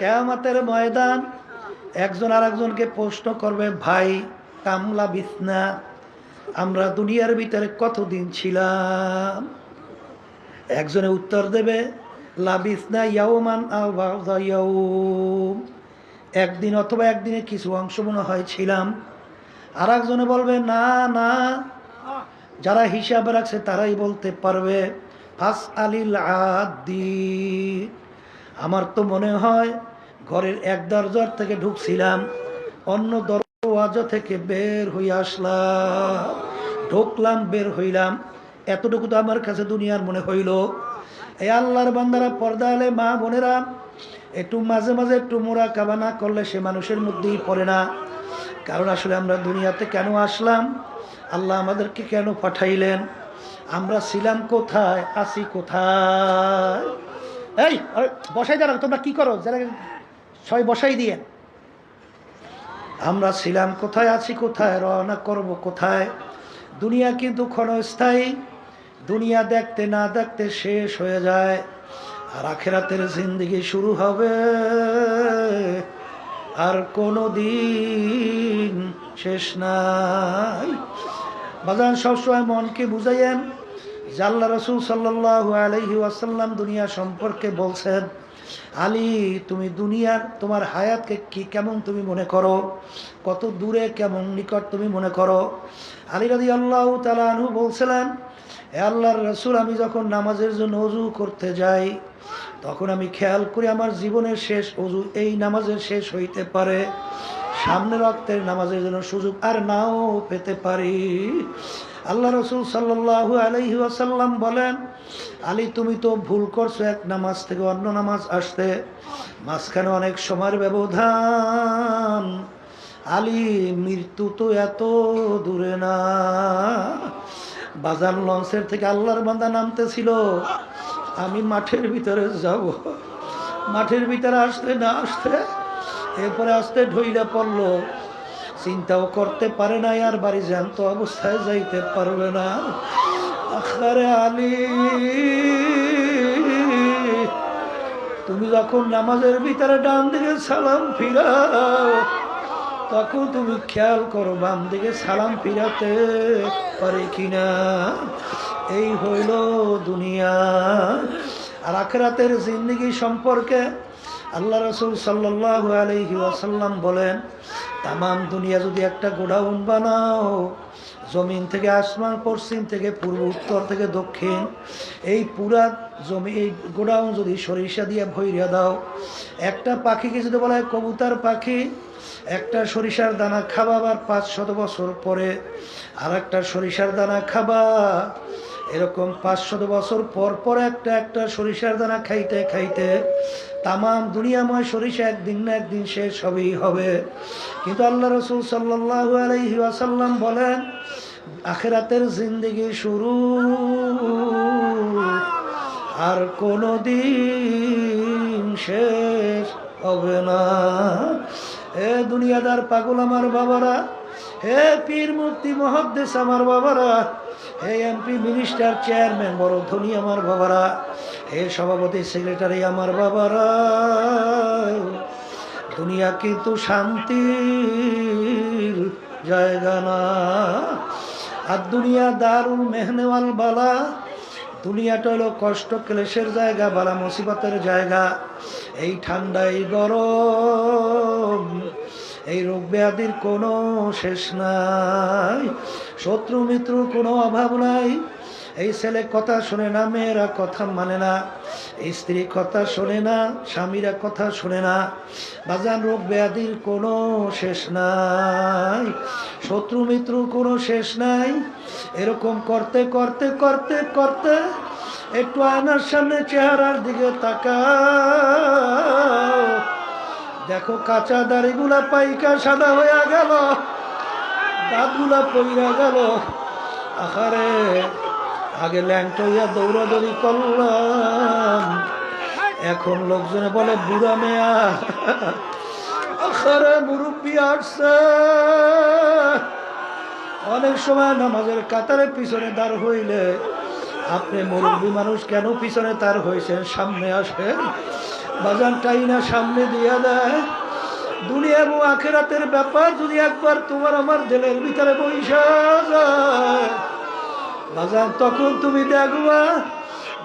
কেয়ামাতের ময়দান, একজন আর একজনকে প্রশ্ন করবে, ভাই, কামলা বিছনা, আমরা দুনিয়ার ভিতরে কতদিন ছিলাম? একজনে উত্তর দেবে লাবিসনা ইয়াওমান একদিন অথবা একদিনে কিছু অংশ মনে হয় ছিলাম। আর একজনে বলবে, না না। যারা হিসাব রাখছে তারাই বলতে পারবে ফাস আলিল আদি আমার তো মনে হয় ঘরের এক দরজার থেকে ঢুকছিলাম, অন্য দরওয়াজা থেকে বের হয়ে আসলাম। ঢুকলাম, বের হইলাম। এতটুকু তো আমার কাছে দুনিয়ার মনে হইল। এই আল্লাহর বান্দারা পর্দা আলে মা বোনেরা, একটু মাঝে মাঝে একটু মোরা কাবা না করলে সে মানুষের মধ্যেই পড়ে না। কারণ আসলে আমরা দুনিয়াতে কেন আসলাম? আল্লাহ আমাদেরকে কেন পাঠাইলেন? আমরা ছিলাম কোথায়? আছি কোথায়? এই, বসাই দাঁড়াও, তোমরা কি করো? যারা সবাই বসাই দিয়ে। আমরা ছিলাম কোথায়? আছি কোথায়? রওনা করব কোথায়? দুনিয়া কিন্তু ক্ষণস্থায়ী। দুনিয়া দেখতে না দেখতে শেষ হয়ে যায়। আর আখেরাতের জিন্দিগি শুরু হবে। আর কোনো দিন শেষ নাই। বাজান, সবসময় মনকে বুঝাইয়েন জাল্লা রসুল সাল্লাহ আলহি ওয়াসাল্লাম দুনিয়া সম্পর্কে বলছেন। আলী, তুমি দুনিয়ার, তোমার হায়াতকে কি কেমন তুমি মনে করো? কত দূরে, কেমন নিকট তুমি মনে করো? আলী রাদি আল্লাহ তালু বলছিলেন, এ আল্লাহর রসুল, আমি যখন নামাজের জন্য অজু করতে যাই, তখন আমি খেয়াল করি আমার জীবনের শেষ অজু এই নামাজের শেষ হইতে পারে। সামনে রক্তের নামাজের জন্য সুযোগ আর নাও পেতে পারি। আল্লাহ রসুল সাল্লাহু আলহি বলেন আলী, তুমি তো ভুল করছ, এক নামাজ থেকে অন্য নামাজ আসতে। মাঝখানে অনেক সময়ের ব্যবধান। আলী, মৃত্যু তো এত দূরে না। বাজার লঞ্চের থেকে আল্লাহর বান্দা নামতেছিল। আমি মাঠের ভিতরে যাব। মাঠের ভিতরে আসতে না আসতে এরপরে আসতে ঢইলা পড়ল। চিন্তাও করতে পারে না আর বাড়ি জ্যান্ত অবস্থায় যাইতে পারবে না। আখারে আলী তুমি যখন নামাজের ভিতরে ডান দিকে সালাম ফিরাও, তখন তুমি খেয়াল করো বাম দিকে সালাম ফিরাতে পারে কিনা। এই হইল দুনিয়া। আর আখরাতের জিন্দগি সম্পর্কে আল্লাহ রসুল সাল্লাহ আলহি বলেন, তামাম দুনিয়া যদি একটা গোডাউন বানাও জমিন থেকে আসমান, পশ্চিম থেকে পূর্ব, উত্তর থেকে দক্ষিণ, এই পুরা জমি এই গোডাউন যদি সরিষা দিয়ে ভৈরা দাও, একটা পাখিকে যদি বলা হয় কবুতার পাখি, একটা সরিষার দানা খাবা আবার পাঁচ শত বছর পরে আর একটা সরিষার দানা খাবা, এরকম পাঁচশত বছর পর পর একটা একটা সরিষার দানা খাইতে খাইতে তামাম দুনিয়াময় সরিষা একদিন না একদিন শেষ হবেই হবে। কিন্তু আল্লাহ রসুল সাল্লাহ আলহি আসাল্লাম বলেন, আখেরাতের জিন্দিগি শুরু। আর কোনো দিন শেষ হবে না। এ দুনিয়াদার পাগল আমার বাবারা হে পীর মুক্তি মহাদ্দেশ আমার বাবারা, হে এমপি মিনিস্টার চেয়ারম্যান, বড় ধনী আমার বাবারা, হে সভাপতি, সেক্রেটারি আমার বাবারা। দুনিয়া কিন্তু শান্তির জায়গা না, আর দুনিয়া দারুল মেহনেওয়াল বালা। দুনিয়াটা হলো কষ্ট, ক্লেশের জায়গা, বালা মুসিবতের জায়গা। এই ঠান্ডাই গরম এই রোগ ব্যাধির কোনো শেষ নাই। শত্রু মিত্রুর কোনো অভাব নাই। এই ছেলে কথা শোনে না, মেয়েরা কথা মানে না। স্ত্রী কথা শোনে না, স্বামীরা কথা শোনে না। বাজান, রোগ ব্যাধির কোনো শেষ নাই। শত্রু মিত্রুর কোনো শেষ নাই। এরকম করতে করতে করতে করতে একটু আয়নার সামনে চেহারার দিকে তাকাও। দেখো কাঁচা দাড়িগুলা পাইকা সাদা হইয়া গেল, দাঁতগুলা পইরা গেল। আখারে আগে ল্যাংট হইয়া দৌড়াদৌড়ি করলাম। এখন লোকজনে বলে, বুড়া মেয়া আখারে মুরব্বী আসছে। অনেক সময় নামাজের কাতারে পিছনে দাঁড় হইলে আপনি মুরব্বী মানুষ কেন পিছনে তার হয়েছেন সামনে আসেন? বাজানটাই না সামনে দিয়া দেয়। দুনিয়া এবং আখেরাতের ব্যাপার যদি একবার তোমার আমার দিলের ভিতরে বৈশা বাজান, তখন তুমি দেখবা,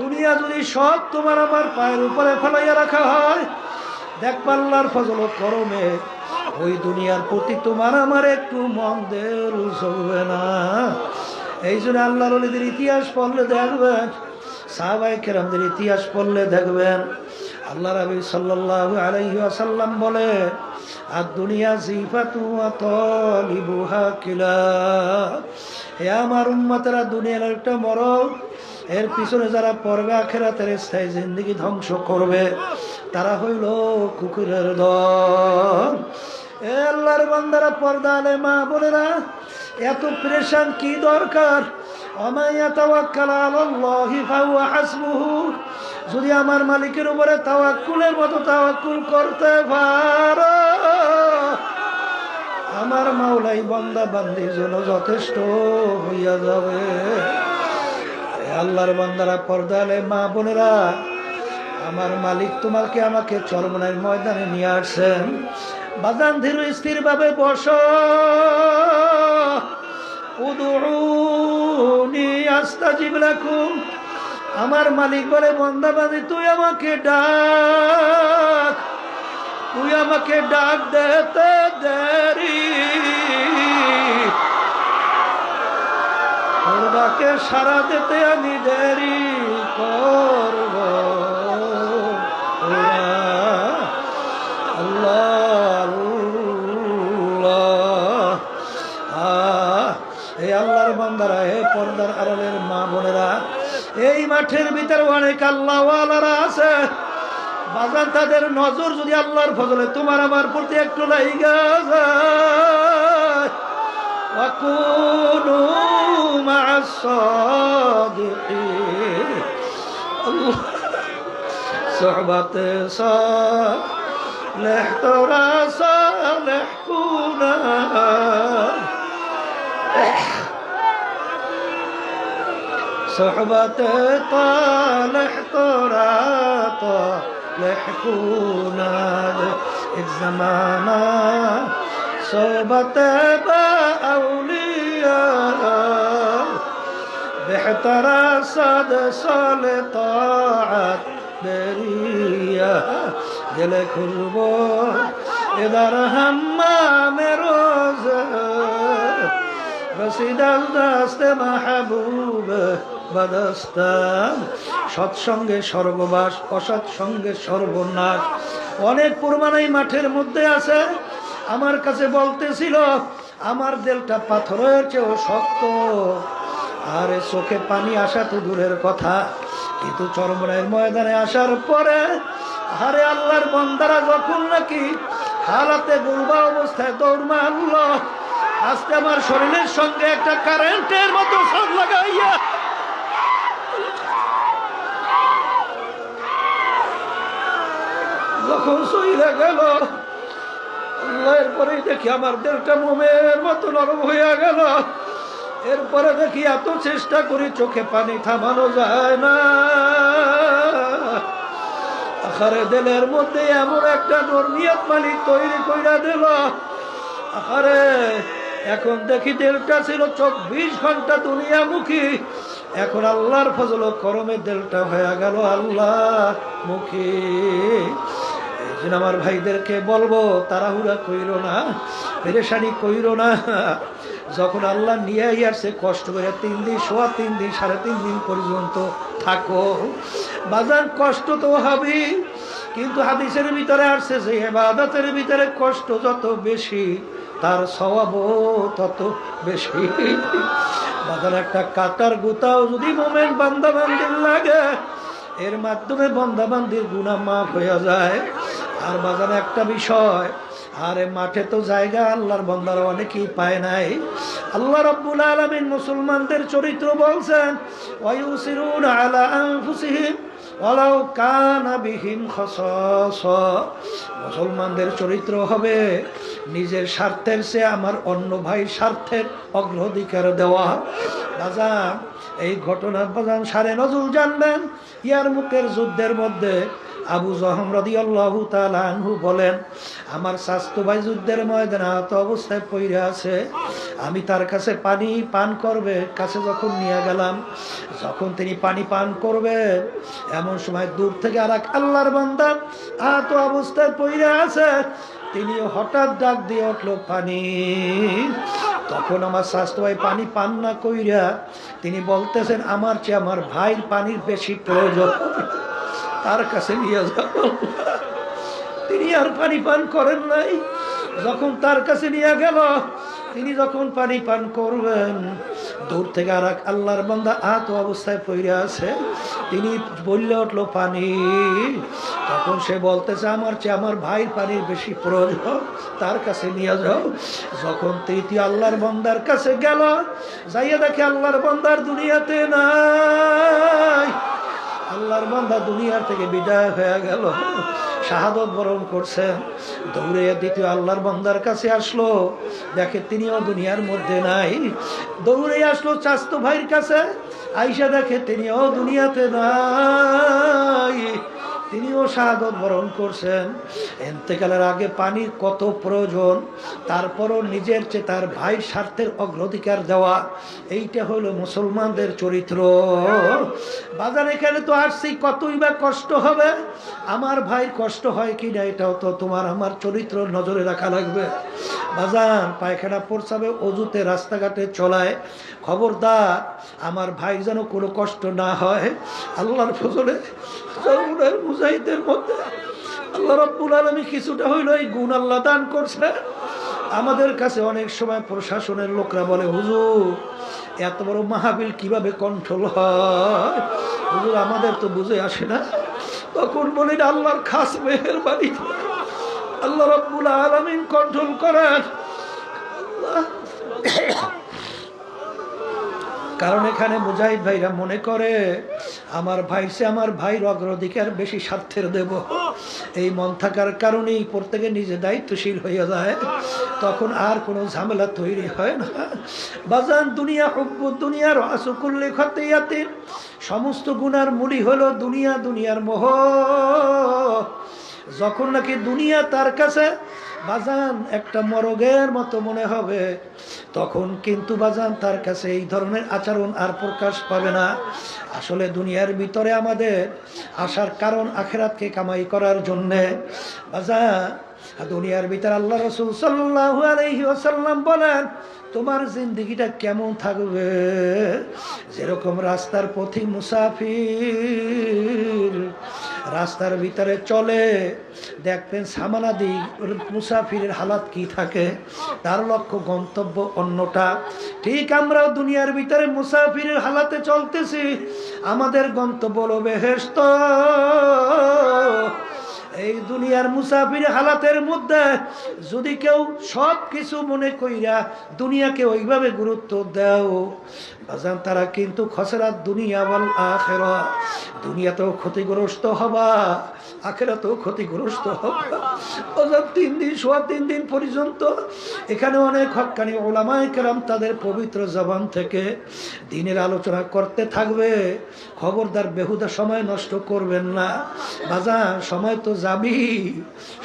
দুনিয়া যদি সব তোমার আমার পায়ের উপরে ফেলাইয়া রাখা হয়, দেখ পাল্লার ফজল করমে ওই দুনিয়ার প্রতি তোমার আমার একটু মন দের চলবে না। এই জন্য আল্লাহর অলিদের ইতিহাস পড়লে দেখবেন সাহাবাই কেরামদের ইতিহাস পড়লে দেখবেন আল্লাহ রবি সাল্লাহ আলাইহি আসাল্লাম বলে আর দুনিয়া জিফাতু আতলিবুহা কিলা। হে আমার উম্মতেরা, দুনিয়ার একটা মরল এর পিছনে যারা পড়বে, আখেরাতের স্থায়ী জিন্দগি ধ্বংস করবে। তারা হইল কুকুরের দল এ আল্লাহর বান্দারা, পর্দা আলে মা বলে বোনেরা, এত প্রেশান কি দরকার? অমাইয়া তাওয়াক্কাল আলাল্লাহি ফাহুয়া হাসবুহু। যদি আমার মালিকের উপরে তাওয়াক্কুলের মতো তাওয়াক্কুল করতে পারো। আমার মাওলাই বান্দা বান্দির জন্য যথেষ্ট হইয়া যাবে। আল্লাহর বান্দারা, পর্দালে মা বোনেরা, আমার মালিক তোমাকে আমাকে চরমনের ময়দানে নিয়ে আসছেন। বাদান ধীর স্থির ভাবে বস। আমার মালিক বলে বন্দাবাদি তুই আমাকে ডাক। তুই আমাকে ডাক দেতে দেরি। ডাকে সারা দিতে আমি দেরি করব। আল্লাহ আল্লাহ। এই আল্লাহর বান্দারা হে পর্দার আড়ালের মা বোনেরা এই মাঠের ভিতরে অনেক আল্লাহওয়ালারা আছে বাজার তাদের নজর যদি আল্লাহর ফজলে তোমার আমার প্রতি একটু লাইগা যায় وكونوا مع الصادقين الله صحبة صالح ترى صالح كونا صحبة طالح طرا طالح الزمانة صحبة صحبت بأولياء بحترى صد صلطاعت بريا دل البور إذا رحم روزه رسید دست মাহবুব বাদস্তান সৎসঙ্গে সর্ববাস অসৎসঙ্গে সর্বনাশ অনেক প্রমাণ এই মাঠের মধ্যে আছে আমার কাছে বলতেছিল আমার দেলটা পাথরের চেয়েও শক্ত আরে চোখে পানি আসা তো দূরের কথা কিন্তু চরমরায়ের ময়দানে আসার পরে আরে আল্লাহর বন্দারা যখন নাকি হালাতে গুলবা অবস্থায় দৌড় মারল আজকে আমার শরীরের সঙ্গে একটা কারেন্টের মতো সব লাগাইয়া। যখন সইলে গেল এরপরে দেখি আমার দেলটা মোমের মতো নরম হইয়া গেল। এরপরে দেখি এত চেষ্টা করি চোখে পানি থামানো যায় না। আখারে দেলের মধ্যে এমন একটা নর্মিয়ত মালিক তৈরি কইরা দিল, আখারে এখন দেখি দেলটা ছিল চব্বিশ ঘণ্টা দুনিয়ামুখী। এখন আল্লাহর ফজল করমে দেলটা হয়ে গেল আল্লাহ মুখী আমার ভাইদেরকে বলব, তাড়াহুড়া কইরো না, পেরেশানি কইরো না। যখন আল্লাহ নিয়ে আসছে, কষ্ট করে তিন দিন, সোয়া তিন দিন, সাড়ে তিন দিন পর্যন্ত থাকো। বাজার কষ্ট তো হবেই। কিন্তু হাদিসের ভিতরে আসছে যে এবাদতের ভিতরে কষ্ট যত বেশি, তার স্বভাবও তত বেশি। বাজার একটা কাটার গুতাও যদি মোমেন্ট বান্দা বান্দির লাগে, এর মাধ্যমে বন্দাবান্দির গুণা মাফ হয়ে যায়। আর বাজারে একটা বিষয়, আরে মাঠে তো জায়গা আল্লাহর বন্দারা অনেকেই পায় নাই। আল্লাহ রব্বুল আলমিন মুসলমানদের চরিত্র বলছেন আলা আনফুসিহিম ওয়ালাউ কানা মুসলমানদের চরিত্র হবে নিজের স্বার্থের সে আমার অন্য ভাই স্বার্থের অগ্রাধিকার দেওয়া। বাজান, এই ঘটনার বাজান সারে নজরুল জানবেন, ইয়ার মুখের যুদ্ধের মধ্যে আবু জহম রদি আল্লাহ আনহু বলেন, আমার স্বাস্থ্য ভাই যুদ্ধের ময়দানে আহত অবস্থায় পড়ে আছে। আমি তার কাছে পানি পান করবে, কাছে যখন নিয়ে গেলাম, যখন তিনি পানি পান করবেন এমন সময় দূর থেকে আর এক আল্লাহর বান্দা আহত অবস্থায় পড়ে আছে। তিনি হঠাৎ ডাক দিয়ে উঠল, পানি। তখন আমার স্বাস্থ্য ভাই পানি পান না কইরা তিনি বলতেছেন, আমার চেয়ে আমার ভাইয়ের পানির বেশি প্রয়োজন। তার কাছে নিয়ে যাব তিনি আর পানি পান করেন নাই। যখন তার কাছে নিয়ে গেল, তিনি যখন পানি পান করবেন, দূর থেকে আর আল্লাহর বান্দা আহত অবস্থায় পড়ে আছে। তিনি বললে উঠল, পানি। তখন সে বলতেছে, আমার চেয়ে আমার ভাইয়ের পানির বেশি প্রয়োজন। তার কাছে নিয়ে যাও। যখন তৃতীয় আল্লাহর বন্দার কাছে গেল, যাইয়া দেখে আল্লাহর বন্দার দুনিয়াতে নাই। আল্লাহর বান্ধা দুনিয়ার থেকে বিদায় হয়ে গেল। শাহাদত বরণ করছে। দৌড়ে দ্বিতীয় আল্লাহর বান্ধার কাছে আসলো। দেখে তিনিও দুনিয়ার মধ্যে নাই। দৌড়ে আসলো চাস্ত ভাইয়ের কাছে। আইসা দেখে তিনিও দুনিয়াতে নাই। তিনিও শাহাদত বরণ করছেন। এতেকালের আগে পানি কত প্রয়োজন, তারপরও নিজের চেয়ে তার ভাইয়ের স্বার্থের অগ্রাধিকার দেওয়া, এইটা হলো মুসলমানদের চরিত্র। বাজার এখানে তো আসছি, কতই বা কষ্ট হবে? আমার ভাই কষ্ট হয় কি না এটাও তো তোমার, আমার চরিত্র নজরে রাখা লাগবে। বাজান, পায়খানা পড়ছাবে অজুতে রাস্তাঘাটে চলায়। খবরদার, আমার ভাই যেন কোনো কষ্ট না হয়। আল্লাহর ফজলে মুজাহিদের মধ্যে আল্লাহ রব্বুল আলমী কিছুটা হইল এই গুণ আল্লাহ দান করছে। আমাদের কাছে অনেক সময় প্রশাসনের লোকরা বলে, হুজুর, এত বড় মাহাবিল কীভাবে কন্ট্রোল হয়? হুজুর, আমাদের তো বুঝে আসে না। তখন বলি আল্লাহর খাস মেহেরবানি আল্লাহ রব্বুল আলমিন কন্ট্রোল করার। কারণ এখানে মুজাহিদ ভাইরা মনে করে, আমার ভাই সে আমার ভাইয়ের অগ্রাধিকার বেশি স্বার্থের দেব। এই মন থাকার কারণেই প্রত্যেকে নিজে দায়িত্বশীল হয়ে যায়। তখন আর কোনো ঝামেলা তৈরি হয় না। বাজান দুনিয়া, হব্বু দুনিয়ার আসুকুল্লি খতিয়াতিন সমস্ত গুনার মূলই হলো দুনিয়া, দুনিয়ার মোহ। যখন নাকি দুনিয়া তার কাছে, বাজান একটা মরগের মতো মনে হবে। তখন কিন্তু বাজান তার কাছে এই ধরনের আচরণ আর প্রকাশ পাবে না। আসলে দুনিয়ার ভিতরে আমাদের আসার কারণ আখেরাতকে কামাই করার জন্যে। বাজান, দুনিয়ার ভিতরে আল্লাহ রসুল সাল্লাহ বলেন, তোমার জিন্দগিটা কেমন থাকবে? যেরকম রাস্তার পথি মুসাফির রাস্তার ভিতরে চলে। দেখবেন সামানাদি মুসাফিরের হালাত কি থাকে, তার লক্ষ্য গন্তব্য অন্যটা। ঠিক আমরা দুনিয়ার ভিতরে মুসাফিরের হালাতে চলতেছি। আমাদের গন্তব্য হল বেহেস্ত এই দুনিয়ার মুসাফির হালাতের মধ্যে যদি কেউ সব কিছু মনে কইরা দুনিয়াকে ওইভাবে গুরুত্ব দেও, বাজান, তারা কিন্তু খসরা দুনিয়া বল আখেরা দুনিয়াতেও ক্ষতিগ্রস্ত হবা। আখেরাতেও ক্ষতিগ্রস্ত। হবা বাজান তিন দিন সোয়া তিন দিন পর্যন্ত। এখানে অনেক হকানি ওলামায় কেরাম তাদের পবিত্র জবান থেকে দিনের আলোচনা করতে থাকবে। খবরদার বেহুদা সময় নষ্ট করবেন না। বাজান সময় তো যাবি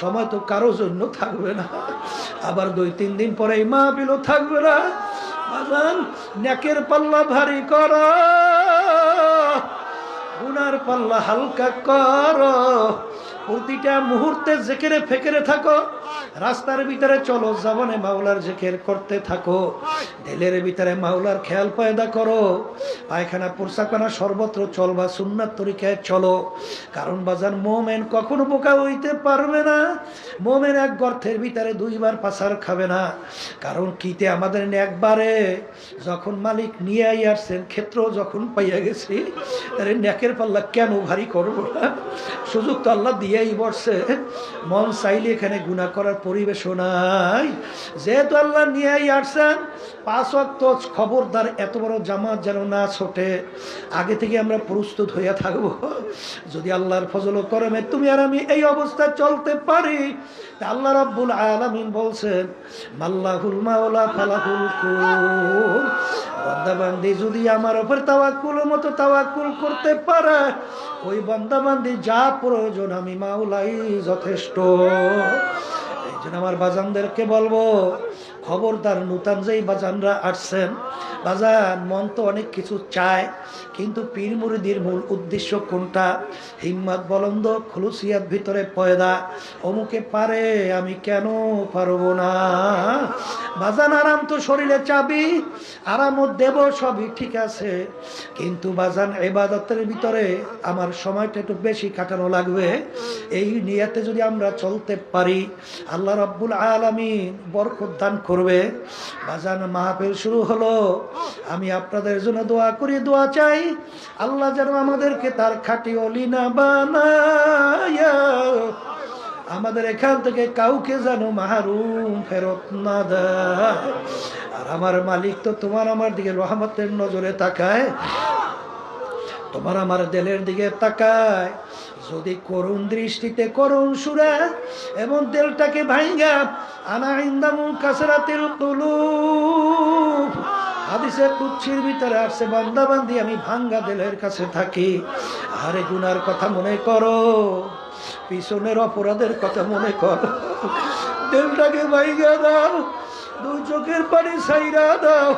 সময় তো কারও জন্য থাকবে না। আবার দুই তিন দিন পরে এই মাহবিলও থাকবে না। বাজান নেকের পাল্লা ভারী কর। গুনার পাল্লা হালকা কর। প্রতিটা মুহূর্তে জেকেরে ফেকেরে থাকো। রাস্তার ভিতরে চলো, জাবানে মাওলার জেকের করতে থাকো। দিলের ভিতরে মাওলার খেয়াল পয়দা করো। পায়খানা পোরসাখানা সর্বত্র চলবা সুন্নাত তরিকায় চলো। কারণ বাজার মোমেন কখনো বোকা হইতে পারবে না। মোমেন এক গর্থের ভিতরে দুইবার পাসার খাবে না। কারণ কিতে আমাদের একবারে যখন মালিক নিয়ে আই আসছেন, ক্ষেত্র যখন পাইয়া গেছি আরে ন্যাকের পাল্লা কেন ভারী করব না? সুযোগ তো আল্লাহ দিয়ে নিয়েই বসছে মন চাইলে এখানে গুণা করার পরিবেশও নাই। যেহেতু আল্লাহ নিয়েই আসছেন, পাঁচ অক্ত খবরদার এত বড় জামাত যেন না ছোটে। আগে থেকে আমরা প্রস্তুত হইয়া থাকব। যদি আল্লাহর ফজল করমে তুমি আর আমি এই অবস্থায় চলতে পারি আল্লাহ রাব্বুল আলামিন বলছেন, মাল্লাহুল মাওলা ফালাহুল বান্দাবান্দি যদি আমার ওপর তাওয়াক্কুল মতো তাওয়াক্কুল করতে পারে, ওই বান্দাবান্দি যা প্রয়োজন আমি মাওলাই যথেষ্ট। এই জন্য আমার বাজানদেরকে বলব খবরদার নূতন যেই বাজানরা আসছেন, বাজান মন তো অনেক কিছু চায়, কিন্তু পীর মুরিদির মূল উদ্দেশ্য কোনটা? হিম্মত বলন্দ, খুলুসিয়াত ভিতরে পয়দা, অমুকে পারে আমি কেন পারব না? বাজান আরাম তো শরীরে চাবি, আরামও দেব, সবই ঠিক আছে। কিন্তু বাজান, এবাদতের ভিতরে আমার সময়টা একটু বেশি কাটানো লাগবে। এই নিয়াতে যদি আমরা চলতে পারি, আল্লাহ রব্বুল আলমিন বরকত দান করবে বাজান মাহফিল শুরু হলো। আমি আপনাদের জন্য দোয়া করি, দোয়া চাই। আল্লাহ যেন আমাদেরকে তার খাটি অলিনা বানায়া। আমাদের এখান থেকে কাউকে যেন মাহরুম ফেরত না দেয়। আর আমার মালিক তো তোমার আমার দিকে রহমতের নজরে তাকায়। তোমার আমার দেলের দিকে তাকায়। যদি করুণ দৃষ্টিতে করুণ সুরা এবং তেলটাকে ভাইঙ্গা, আনা ইন্দামু কাসরাতিল কুলুব। হাদিসের কুচ্ছির ভিতরে আসছে বান্দাবান্দি আমি ভাঙ্গা দেলের কাছে থাকি। আরে গুনার কথা মনে করো, পিছনের অপরাধের কথা মনে করো। দেলটাকে ভাইঙ্গা দাও, দুই চোখের পানি সাইরা দাও।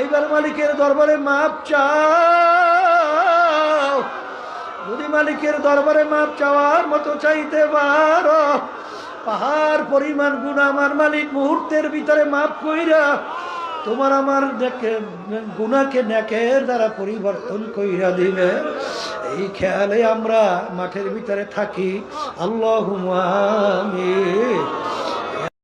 এইবার মালিকের দরবারে মাপ চাও। যদি মালিকের দরবারে মাপ চাওয়ার মতো চাইতে পারো। পাহাড় পরিমাণ গুণ আমার মালিক মুহূর্তের ভিতরে মাপ কইরা তোমার আমার গুণাকে নেকের দ্বারা পরিবর্তন কইরা দিবে। এই খেয়ালে আমরা মাঠের ভিতরে থাকি। আল্লাহ